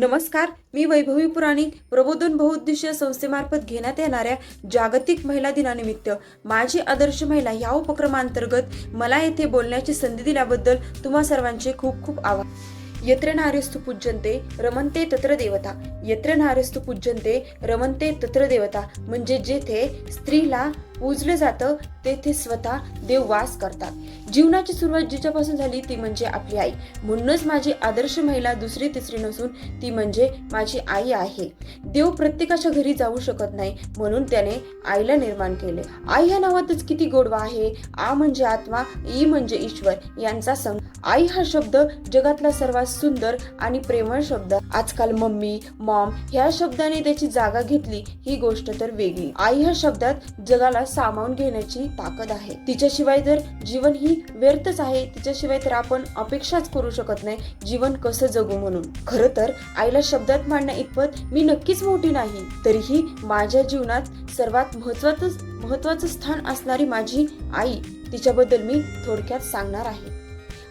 नमस्कार मी वैभवी पुराणिक प्रबोधन बहुउद्देशीय संस्थेमार्फत घेण्यात येणाऱ्या जागतिक महिला दिनानिमित्त माझी आदर्श महिला या उपक्रमांतर्गत मला येथे बोलण्याची संधी दिल्याबद्दल तुम्हा सर्वांचे खूप खूप आभार. यत्र नार्यस्तु पूज्यन्ते रमनते तत्र देवता. यत्र नार्यस्तु पूज्यन्ते रमनते तत्र देवता. म्हणजे जेथे स्त्रीला पूजलं जातं तेथे स्वतः देव वास करतात. जीवनाची सुरुवात जिच्यापासून झाली ती म्हणजे आपली आई. म्हणूनच माझी आदर्श महिला दुसरी तिसरी नसून ती म्हणजे माझी आई आहे. देव प्रत्येकाच्या घरी जाऊ शकत नाही म्हणून त्याने आईला निर्माण केले. आई ह्या नावातच किती गोडवा आहे? आ म्हणजे आत्मा ई म्हणजे ईश्वर यांचा संग आई हा शब्द जगातला सर्वात सुंदर आणि प्रेमळ शब्द. आजकाल मम्मी मॉम ह्या शब्दाने त्याची जागा घेतली ही गोष्ट तर वेगळी. आई ह्या शब्दात जगाला सामावून घेण्याची ताकद आहे. तिच्याशिवाय तर जीवन ही व्यर्थच आहे. तिच्याशिवाय तर आपण अपेक्षाच करू शकत नाही जीवन कसं जगू म्हणून. खरं तर आईला शब्दात मांडण्या इतपत मी नक्कीच मोठी नाही. तरीही माझ्या जीवनात सर्वात महत्वाचं महत्वाचं स्थान असणारी माझी आई तिच्याबद्दल मी थोडक्यात सांगणार आहे.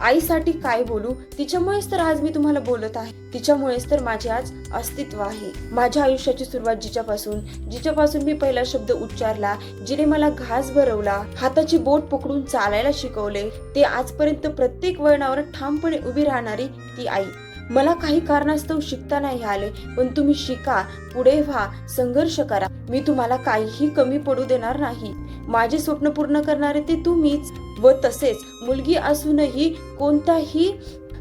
आईसाठी काय बोलू? तिच्यामुळेच तर आज मी तुम्हाला बोलत आहे. तिच्यामुळेच तर माझे आज अस्तित्व आहे. माझ्या आयुष्याची सुरुवात जिच्यापासून जिच्यापासून मी पहिला शब्द उच्चारला जिने मला घास भरवला हाताची बोट पकडून चालायला शिकवले ते आजपर्यंत प्रत्येक वळणावर ठामपणे उभी राहणारी ती आई. मला काही कारणास्तव शिकता नाही आले पण तुम्ही शिका पुढे व्हा संघर्ष करा. मी तुम्हाला काहीही कमी पडू देणार नाही. माझे स्वप्न पूर्ण करणारे ते तुम्हीच व तसेच. मुलगी असूनही कोणताही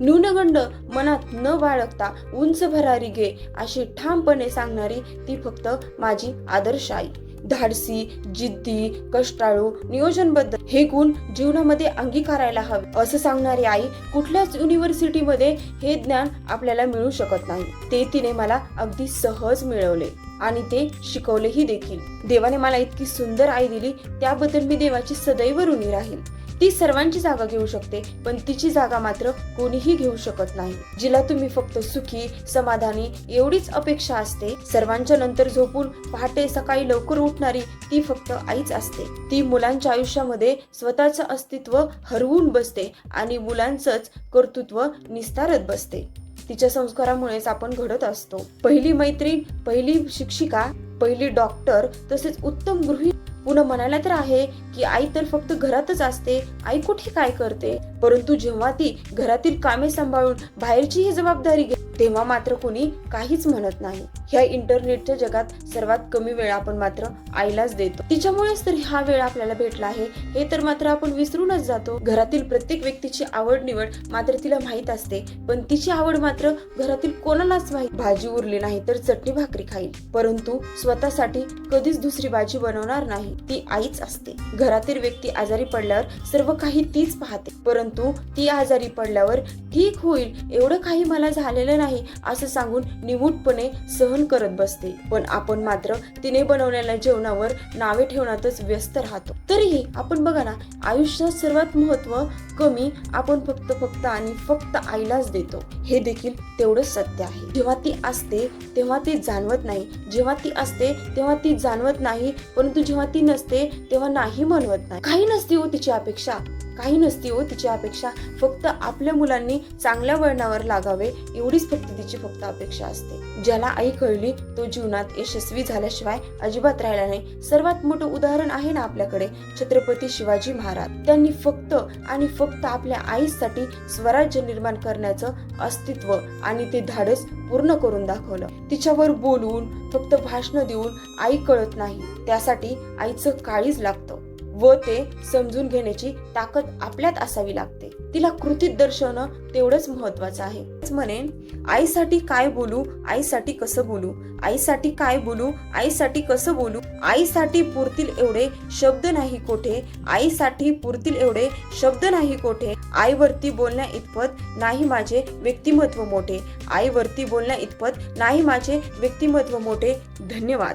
न्यूनगंड मनात न बाळगता उंच भरारी घे अशी ठामपणे सांगणारी ती फक्त माझी आदर्श आई. धाडसी जिद्दी कष्टाळू नियोजनबद्ध हे गुण जीवनामध्ये अंगीकारायला हवे. असं सांगणारी आई कुठल्याच युनिव्हर्सिटीमध्ये हे ज्ञान आपल्याला मिळू शकत नाही. ते तिने मला अगदी सहज मिळवले आणि ते शिकवलेही देखील. देवाने मला इतकी सुंदर आई दिली त्याबद्दल मी देवाची सदैव ऋणी राहील ती सर्वांची जागा घेऊ शकते पण तिची जागा मात्र कोणीही घेऊ शकत नाही. जिला तुम्ही फक्त सुखी समाधानी एवढीच अपेक्षा असते सर्वांच्या नंतर झोपून पहाटे सकाळी लवकर उठणारी ती फक्त आईच असते. ती मुलांच्या आयुष्यामध्ये स्वतःचं अस्तित्व हरवून बसते आणि मुलांचंच कर्तृत्व निस्तारत बसते. तिच्या संस्कारामुळेच आपण घडत असतो. पहिली मैत्रीण पहिली शिक्षिका पहिली डॉक्टर तसेच उत्तम गृहिणी पुन्हा म्हणायला तर आहे की आई तर फक्त घरातच असते. आई कुठे काय करते? परंतु जेव्हा ती घरातील कामे सांभाळून बाहेरची ही जबाबदारी घे तेव्हा मात्र कोणी काहीच म्हणत नाही. ह्या इंटरनेटच्या जगात सर्वात कमी वेळ आपण मात्र आईलाच देतो. तिच्यामुळेच तर हा वेळ आपल्याला भेटला आहे. हे तर मात्र आपण विसरूनच जातो. घरातील प्रत्येक व्यक्तीची आवड निवड मात्र तिला माहीत असते. पण तिची आवड मात्र घरातील कोणालाच माहीत भाजी उरली नाही तर चटणी भाकरी खाईल. परंतु स्वतःसाठी कधीच दुसरी भाजी बनवणार नाही. ती आईच असते. घरातील व्यक्ती आजारी पडल्यावर सर्व काही तीच पाहते. परंतु ती आजारी पडल्यावर ठीक होईल. एवढं काही मला झालेलं नाही असं सांगून निमूटपणे सहन करत बसते. पण आपण मात्र तिने बनवलेल्या जेवणावर नावे ठेवण्यातच व्यस्त राहतो. तरीही आपण बघा ना आयुष्यात सर्वात महत्त्व कमी आपण फक्त फक्त आणि फक्त आईलाच देतो. हे देखील तेवढंच सत्य आहे. जेव्हा ती असते तेव्हा ती जाणवत नाही. जेव्हा ती असते तेव्हा ती जाणवत नाही. परंतु जेव्हा ती नसते तेव्हा नाही म्हणवत नाही. काही नसते हो तिची अपेक्षा. काही नसती हो तिची अपेक्षा. फक्त आपल्या मुलांनी चांगल्या वळणावर लागावे एवढीच फक्त तिची फक्त अपेक्षा असते. ज्याला आई कळली तो जीवनात यशस्वी झाल्याशिवाय अजिबात राहिला नाही. सर्वात मोठं उदाहरण आहे ना आपल्याकडे छत्रपती शिवाजी महाराज. त्यांनी फक्त आणि फक्त आपल्या आईसाठी स्वराज्य निर्माण करण्याचं अस्तित्व आणि ते धाडस पूर्ण करून दाखवलं. तिच्यावर बोलून फक्त भाषण देऊन आई कळत नाही. त्यासाठी आईचं काळीज लागतं. व ते समजून घेण्याची ताकद आपल्यात असावी लागते. तिला कृतीत दर्शवणं तेवढंच महत्वाचं आहे. म्हणेन आईसाठी काय बोलू आईसाठी कसं बोलू? आईसाठी काय बोलू आईसाठी कसं बोलू? आईसाठी पुरतील एवढे शब्द नाही कोठे? आईसाठी पुरतील एवढे शब्द नाही कोठे? आईवरती बोलण्या इतपत नाही माझे व्यक्तिमत्व मोठे. आईवरती बोलण्या इतपत नाही माझे व्यक्तिमत्व मोठे. धन्यवाद.